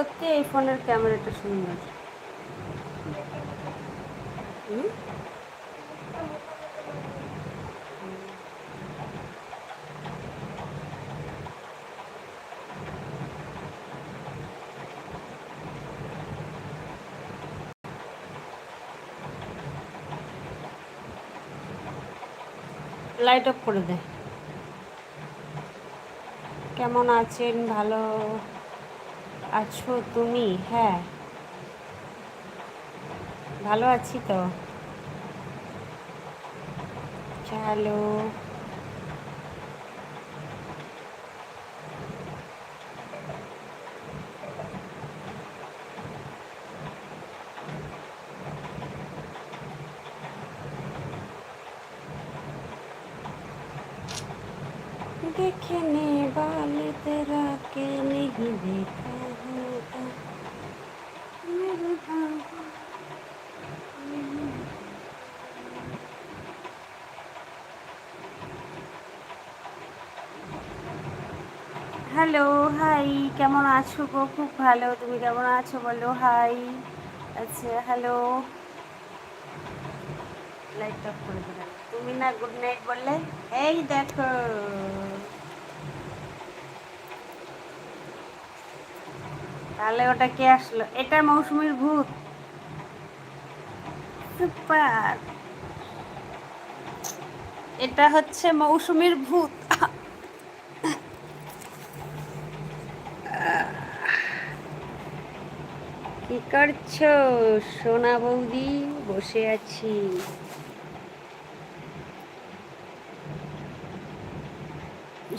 সত্যি এই ফোনের ক্যামেরাটা সুন্দর? লাইট অফ করে দেয় কেমন আছেন? ভালো? আছো তুমি হ্যাঁ ভালো আছি তো চলো देखने वाले तेरा के नहीं देखा আছো গো, খুব ভালো। তুমি কেমন আছো বলো? হাই আচ্ছা হ্যালো লাইট অফ করে দিলাম। তুমি না গুড নাইট বললে? এই দেখো। তাহলে ওটা কে আসলো? এটা মৌসুমীর ভূত। সুপার এটা হচ্ছে মৌসুমীর ভূত। কি করছ? সোনা বৌদি, বসে আছি।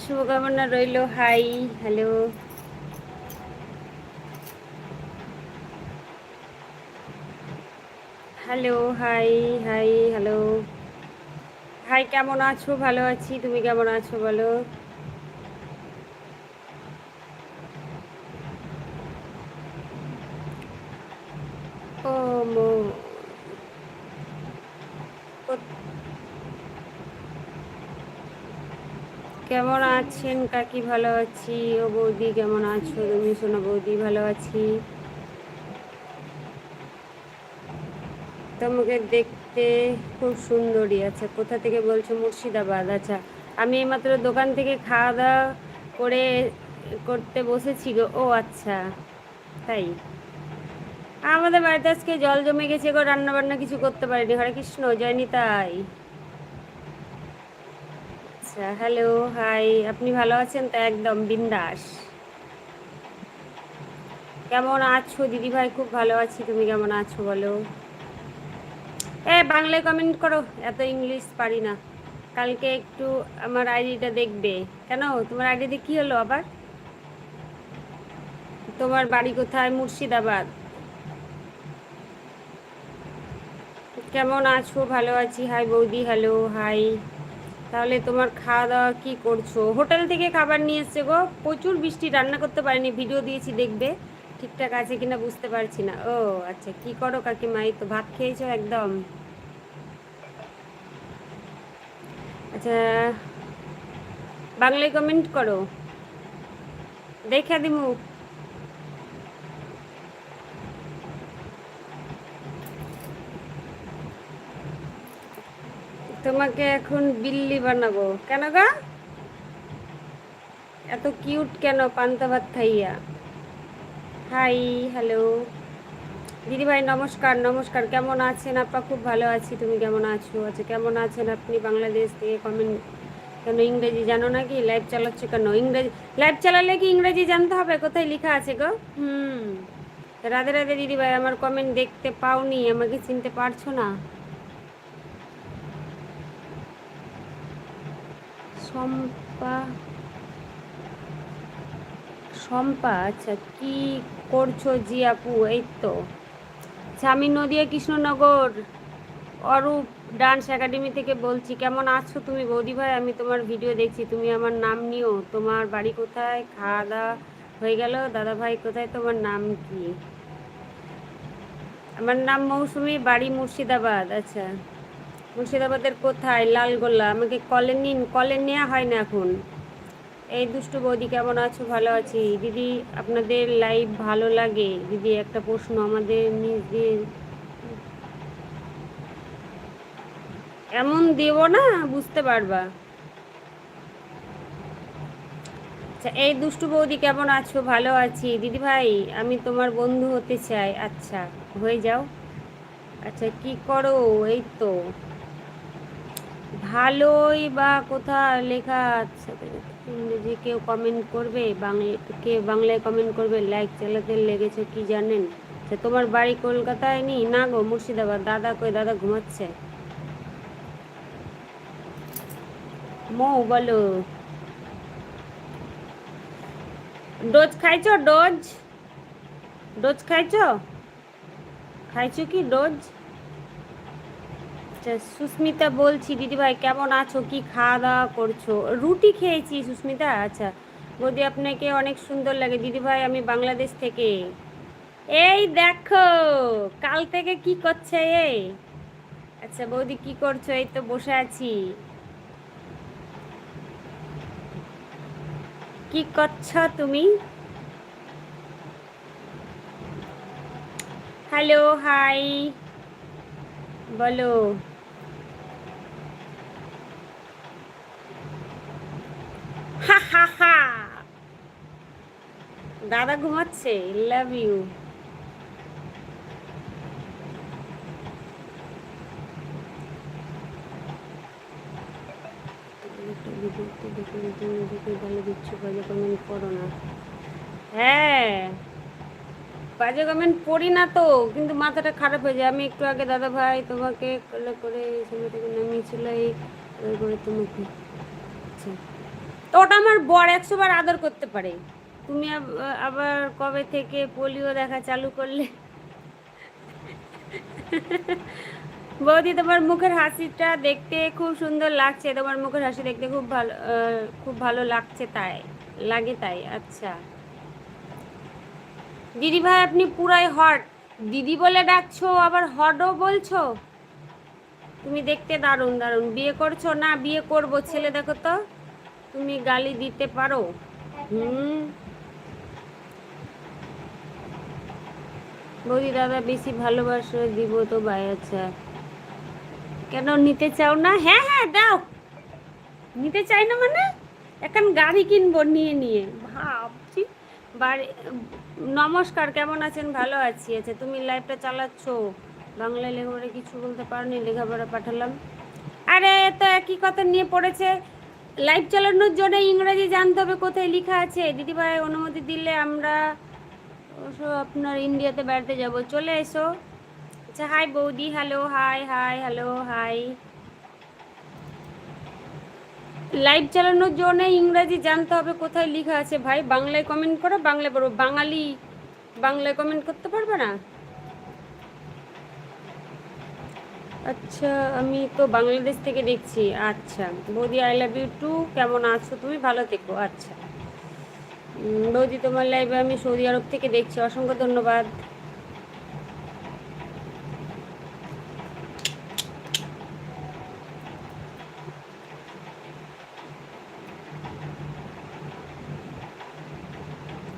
শুভকামনা রইল, hi, hello. Hello, hi hi, hello. Hi, কেমন আছো? ভালো আছি। তুমি কেমন আছো বলো ও মো কো- কেমন আছেন? কাকি ভালো আছি। ও বৌদি কেমন আছো? তুমি শোনো বৌদি, ভালো আছি। তোমাকে দেখতে খুব সুন্দরী। আচ্ছা কোথা থেকে বলছো? মুর্শিদাবাদ। আচ্ছা আমি এইমাত্র দোকান থেকে খাওয়া দাওয়া করে, করতে বসেছি গো। ও আচ্ছা তাই। আমাদের বাড়িতে আজকে জল জমে গেছে গো রান্না বান্না কিছু করতে পারিনি। হরে কৃষ্ণ জয় নিতাই আচ্ছা হ্যালো হাই আপনি ভালো আছেন? তা একদম, বিন্দাস। কেমন আছো? দিদি ভাই খুব ভালো আছি। তুমি কেমন আছো বলো? এ, বাংলায় কমেন্ট করো। এত ইংলিশ পারি না। কালকে একটু আমার আইডিটা দেখবে। কেন? তোমার আইডিতে কি হলো আবার? তোমার বাড়ি কোথায়? মুর্শিদাবাদ। কেমন আছো? ভালো আছি। হাই বৌদি হ্যালো হাই তাহলে তোমার খাওয়া দাওয়া কী করছ? হোটেল থেকে খাবার নিয়ে এসছে গো। প্রচুর বৃষ্টি, রান্না করতে পারিনি ভিডিও দিয়েছি দেখবে। ঠিকঠাক আছে কিনা বুঝতে পারছি না। ও আচ্ছা কি করো কাকিমা? এই তো ভাত খেয়েছো একদম। আচ্ছা বাংলায় কমেন্ট করো। দেখা দিমু। তোমাকে এখন বিল্লি বানাবো। কেন গা? এত কিউট কেন পান্তা ভাত খাইয়া? হাই হ্যালো দিদি ভাই নমস্কার নমস্কার। কেমন আছেন? আপা খুব ভালো আছি, তুমি কেমন আছো? আচ্ছা কেমন আছেন আপনি? বাংলাদেশ থেকে কমেন্ট কেন ইংরেজি জানো নাকি? লাইভ চালাচ্ছ কেন? ইংরেজি লাইভ চালালে কি ইংরেজি জানতে হবে? কোথায় লেখা আছে গো? হুম। রাধে রাধে দিদি ভাই আমার কমেন্ট দেখতে পাওনি, আমাকে চিনতে পারছ না? শম্পা শম্পা আচ্ছা কি করছ জি আপু? এই তো। আমি নদিয়া কৃষ্ণনগর, অরূপ ডান্স একাডেমি থেকে বলছি। কেমন আছো তুমি বৌদি ভাই? আমি তোমার ভিডিও দেখছি, তুমি আমার নাম নিও। তোমার বাড়ি কোথায়? খাওয়া দাওয়া হয়ে গেল? দাদা ভাই, কোথায় তোমার নাম কি? আমার নাম মৌসুমি, বাড়ি মুর্শিদাবাদ আচ্ছা। মুর্শিদাবাদের কোথায়? লালগোল্লা। আমাকে কলে নিন, কলে নেওয়া হয় না এখন। এই দুষ্টু বৌদি কেমন আছো? ভালো আছি। দিদি, আপনাদের লাইভ ভালো লাগে? দিদি, একটা প্রশ্ন আমাদের নিজের এমন দেব না, বুঝতে পারবা। আচ্ছা এই দুষ্টু বৌদি কেমন আছো? ভালো আছি। দিদি ভাই, আমি তোমার বন্ধু হতে চাই। আচ্ছা হয়ে যাও। আচ্ছা কি করো? এই তো। ভালোই বা কোথা লেখা ইংরেজি কেউ কমেন্ট করবে? বাংলা, কে বাংলায় কমেন্ট করবে? লাইক চালাতে লেগেছে কি জানেন? আচ্ছা তোমার বাড়ি কলকাতায় নি না গো, মুর্শিদাবাদ। দাদা কই? দাদা ঘুমাচ্ছে। মৌ, বলো। ডোজ খাইছো? ডোজ? ডোজ খাইছো? খাইছো কি? ডোজ? আচ্ছা সুস্মিতা বলছি, দিদিভাই কেমন আছো? কি খাওয়া দাওয়া করছ? রুটি খেয়েছি সুস্মিতা। আচ্ছা বৌদি আপনাকে অনেক সুন্দর লাগে। দিদিভাই, আমি বাংলাদেশ থেকে। এই দেখো, কাল থেকে কি করছে এই আচ্ছা বৌদি কি করছ? এই তো বসে আছি। কি করছ তুমি? হ্যালো হাই বলো। দাদা ঘুমাচ্ছে লাভ ইউ হ্যাঁ বাজে কমেন্ট পড়ি না তো, কিন্তু মাথাটা খারাপ হয়ে যায়। আমি একটু আগে দাদা ভাই তোমাকে কলে করে সময় থেকে নামিয়েছিল এই করে তোমাকে আচ্ছা। তো ওটা আমার বর একশো বার আদর করতে পারে। তুমি আব- আবার কবে থেকে পোলিও দেখা চালু করলে? বৌদি, তোমার মুখের হাসিটা দেখতে খুব সুন্দর লাগছে। তোমার মুখের হাসি দেখতে খুব ভালো খুব ভালো লাগছে তাই, লাগে তাই আচ্ছা। দিদি ভাই, আপনি পুরাই হট। দিদি বলে ডাকছো, আবার হটও বলছো? তুমি দেখতে দারুণ দারুণ। বিয়ে করছ না, বিয়ে করব, ছেলে দেখো তো। তুমি গালি দিতে পারো। হুম। বৌদি দাদা বেশি ভালোবাসা দিব তো ভাই আচ্ছা। কেন নিতে চাও না? হ্যাঁ হ্যাঁ দাও। নিতে চাই না মানে? এখন গাড়ি কিনবো নিয়ে নিয়ে। ভাবছি, বাড়ি, নমস্কার, কেমন আছেন? ভালো আছি। আচ্ছা তুমি লাইভটা চালাচ্ছ? বাংলায় লেখাপড়া কিছু বলতে পারোনি, লেখাপড়া পাঠালাম। আরে তো একই কথা নিয়ে পড়েছে। লাইভ চালানোর জন্য ইংরেজি জানতে হবে, কোথায় লেখা আছে? দিদিভাই, অনুমতি দিলে আমরা অবশ্য আপনার ইন্ডিয়াতে বেড়াতে যাব। চলে এসো। আচ্ছা হাই বৌদি hello hi hi hello hi live চালানোর জন্য ইংরাজি জানতে হবে, কোথায় লেখা আছে ভাই? বাংলায় কমেন্ট করো, বাংলায় পড়ো। বাঙালি বাংলায় কমেন্ট করতে পারবে না? আচ্ছা আমি তো বাংলাদেশ থেকে দেখছি। আচ্ছা বৌদি আই লাভ ইউ টু কেমন আছো তুমি? ভালো থেকো। আচ্ছা। বৌদি তোমার লাইভে আমি সৌদি আরব থেকে দেখছি। অসংখ্য ধন্যবাদ।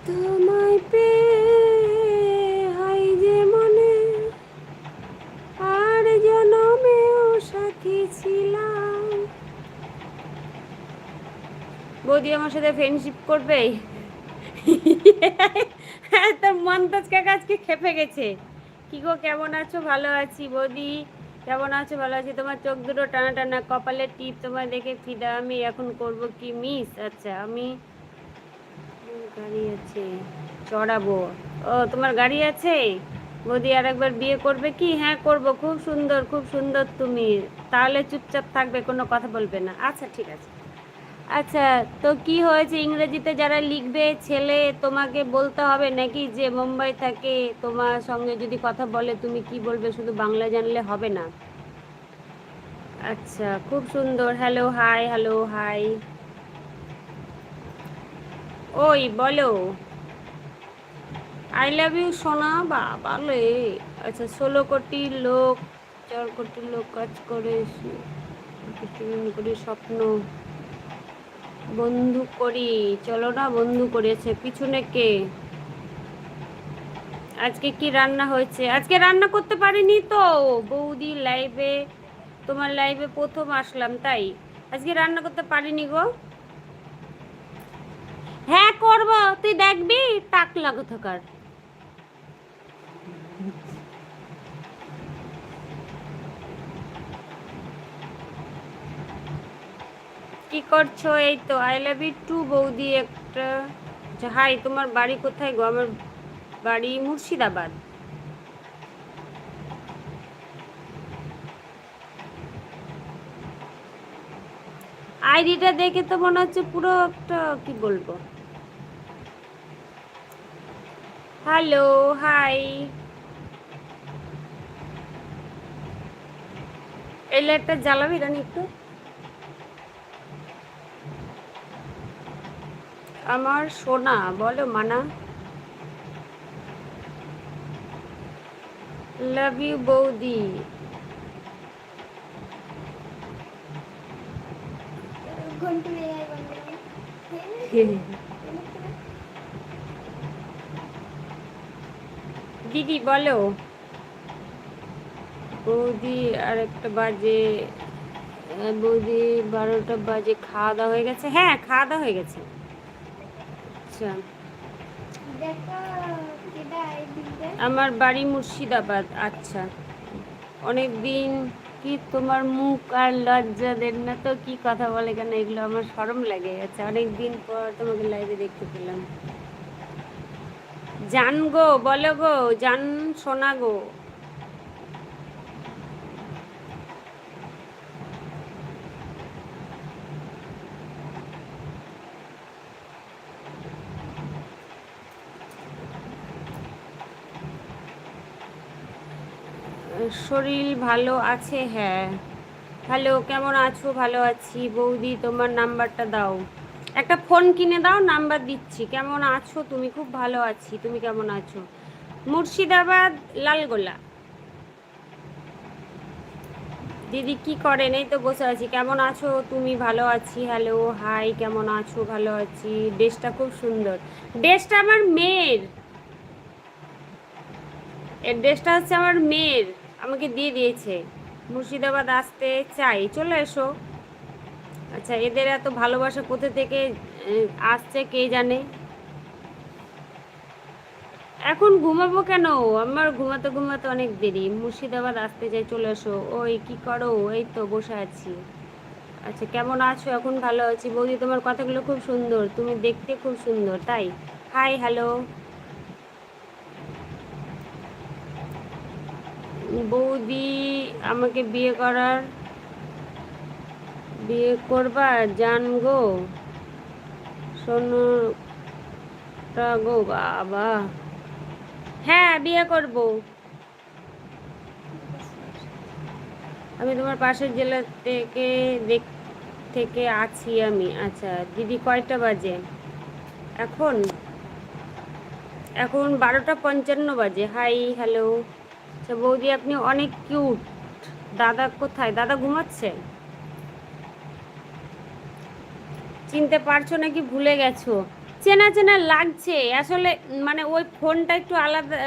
তোমায় আর ছিলাম। বৌদি আমার সাথে ফ্রেন্ডশিপ করবে? হ্যাঁ তোর মন্তজ কাকা আজকে খেপে গেছে। কি গো, কেমন আছো? ভালো আছি বৌদি। কেমন আছো? ভালো আছি। তোমার চোখ দুটো টানা টানা কপালের টিপ তোমার দেখে ফিদা। আমি এখন করব কি মিস? আচ্ছা আমি গাড়ি আছে, চড়াবো। ও, তোমার গাড়ি আছে? বৌদি আর একবার বিয়ে করবে কি? হ্যাঁ করব। খুব সুন্দর খুব সুন্দর তুমি। তাহলে চুপচাপ থাকবে, কোনো কথা বলবে না। আচ্ছা ঠিক আছে। আচ্ছা তো কি হয়েছে? ইংরেজিতে যারা লিখবে, ছেলে, তোমাকে বলতে হবে নাকি যে মুম্বাই থাকে তোমার সঙ্গে যদি কথা বলে, তুমি কি বলবে? শুধু বাংলা জানলে হবে না। আচ্ছা খুব সুন্দর। হ্যালো হাই হ্যালো হাই ওই, বলো। আই লাভ ইউ সোনা। বাবা লে আচ্ছা ষোলো কোটি লোক, চার কোটি লোক কাজ করে স্বপ্ন। বন্ধু করি। চলো না বন্ধু করেছে, পিছনে কে? আজকে কি রান্না হয়েছে? আজকে রান্না করতে পারিনি তো। বৌদি লাইভে তোমার লাইভে প্রথম আসলাম, তাই? আজকে রান্না করতে পারিনি গো। হ্যাঁ করব। তুই দেখবি টাক লাগো থাকার। কি করছ? এই তো আই লাভ ইউ টু বৌদি একটা আচ্ছা, হাই তোমার বাড়ি কোথায় গো? আমার বাড়ি মুর্শিদাবাদ। আইডিটা দেখে তো মনে হচ্ছে পুরো একটা কি বলব? হ্যালো হাই এই একটা জ্বালাবি রানি একটু। আমার সোনা, বলো মানা। লাভ ইউ বৌদি। দিদি, বলো। বৌদি আর একটা বাজে। বৌদি, বারোটা বাজে, খাওয়া দাওয়া হয়ে গেছে? হ্যাঁ খাওয়া দাওয়া হয়ে গেছে। আচ্ছা। আমার বাড়ি মুর্শিদাবাদ আচ্ছা। অনেক দিন কি তোমার মুখ আর লজ্জা দেন না তো? কি কথা বলে কেন? এগুলো আমার সরম লাগে। আচ্ছা অনেক দিন পর তোমাকে লাইভে দেখতে পেলাম। জান গো বলো গো জান শোনা গো। শরীর ভালো আছে? হ্যাঁ। হ্যালো কেমন আছো? ভালো আছি। বৌদি, তোমার নাম্বারটা দাও। একটা ফোন কিনে দাও, নাম্বার দিচ্ছি। কেমন আছো? তুমি খুব ভালো আছি। তুমি কেমন আছো? মুর্শিদাবাদ, লালগোলা। দিদি, কি করেন? এই তো বসে আছি। কেমন আছো? তুমি ভালো আছি? হ্যালো হাই কেমন আছো? ভালো আছি। ড্রেসটা খুব সুন্দর। ড্রেসটা আমার মেয়ের। এর ড্রেসটা হচ্ছে আমার মেয়ের। আমাকে দিয়ে দিয়েছে। মুর্শিদাবাদ আসতে চাই। চলে এসো। আচ্ছা এদের এত ভালোবাসা কোথা থেকে আসছে কে জানে? এখন ঘুমাবো কেন? আমার ঘুমাতে ঘুমাতে অনেক দেরি। মুর্শিদাবাদ আসতে চাই, চলে এসো। ওই, কি করো? এই তো বসে আছি। আচ্ছা কেমন আছো? এখন ভালো আছি। বৌদি, তোমার কথাগুলো খুব সুন্দর। তুমি দেখতে খুব সুন্দর, তাই? হাই হ্যালো বৌদি আমাকে বিয়ে করার, বিয়ে করবার জান গো। শোনোটা গো, বাবা। হ্যাঁ বিয়ে করব। আমি তোমার পাশের জেলা থেকে দেখ, থেকে আছি আমি। আচ্ছা দিদি কয়টা বাজে? এখন? এখন বারোটা পঞ্চান্ন বাজে। Hi, hello. আচ্ছা বৌদি, আপনি অনেক কিউট দাদা কোথায়? দাদা ঘুমাচ্ছে? চিনতে পারছ নাকি? ভুলে গেছো। চেনা চেনা লাগছে। আসলে মানে ওই ফোনটা একটু আলাদা,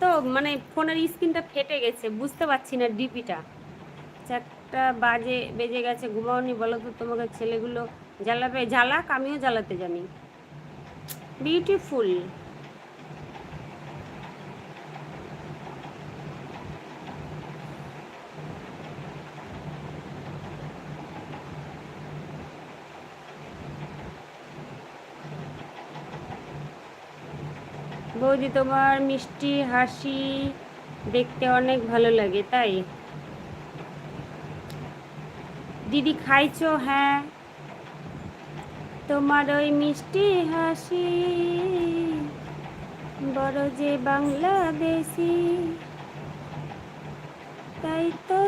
তো মানে ফোনের স্ক্রিনটা ফেটে গেছে। বুঝতে পারছি না ডিপিটা। চারটা বাজে, বেজে গেছে, ঘুমাওনি বলো তো তোমাকে ছেলেগুলো জ্বালাবে? জ্বালাক, আমিও জ্বালাতে জানি। বিউটিফুল বৌদি, তোমার মিষ্টি, হাসি দেখতে অনেক ভালো লাগে, তাই? দিদি খাইছো? হ্যাঁ। তোমার ওই মিষ্টি, হাসি বড় যে বাংলাদেশি, তাই তো